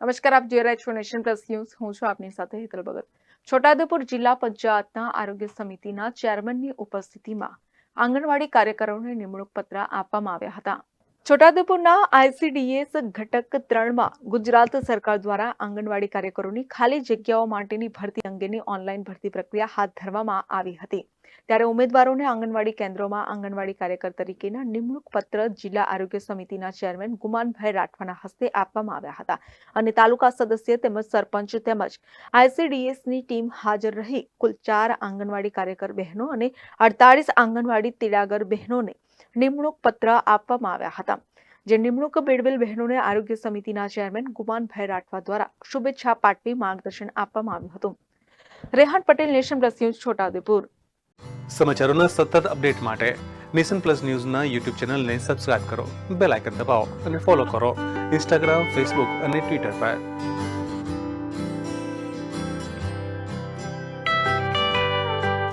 નમસ્કાર, આપ જોઈ રહ્યા છો નેશન પ્લસ ન્યૂઝ. હું છું આપની સાથે હેતલ ભગત. છોટાઉદેપુર જિલ્લા પંચાયતના આરોગ્ય સમિતિના ચેરમેનની ઉપસ્થિતિમાં આંગણવાડી કાર્યકરોને નિમણૂક પત્ર આપવામાં આવ્યા હતા. છોટાઉદેપુરના આઈસીડીએસ ઘટક ત્રણમાં ગુજરાત સરકાર દ્વારા આંગણવાડી કાર્યકરોની ખાલી જગ્યાઓ માટેની ભરતી અંગેની ઓનલાઈન ભરતી પ્રક્રિયા હાથ ધરવામાં આવી હતી. ત્યારે ઉમેદવારોને આંગણવાડી કેન્દ્રોમાં આંગણવાડી કાર્યકર તરીકેના નિમણૂક પત્ર જિલ્લા આરોગ્ય સમિતિના ચેરમેન ગુમાનભાઈ રાઠવાના હસ્તે આપવામાં આવ્યા હતા અને તાલુકા સદસ્ય તેમજ સરપંચ તેમજ આઈસીડીએસની ટીમ હાજર રહી. કુલ ચાર આંગણવાડી કાર્યકર બહેનો અને અડતાળીસ આંગણવાડી તિડાગર બહેનોને નિમણૂક પત્ર આપવામાં આવ્યા હતા. જે નિમણૂક બેડવેલ બહેનોને આરોગ્ય સમિતિના ચેરમેન ગુમાનભાઈ રાઠવા દ્વારા શુભેચ્છા પાઠવી માર્ગદર્શન આપવામાં આવ્યું હતું. Rehan Patel, Nation Plus News, Chhota Udepur. સમાચારોના સતત અપડેટ માટે નેશન પ્લસ ન્યૂઝના યુટ્યુબ ચેનલને સબસ્ક્રાઇબ કરો, બેલ આઇકન દબાવો અને ફોલો કરો ઇન્સ્ટાગ્રામ, ફેસબુક અને ટ્વિટર પર.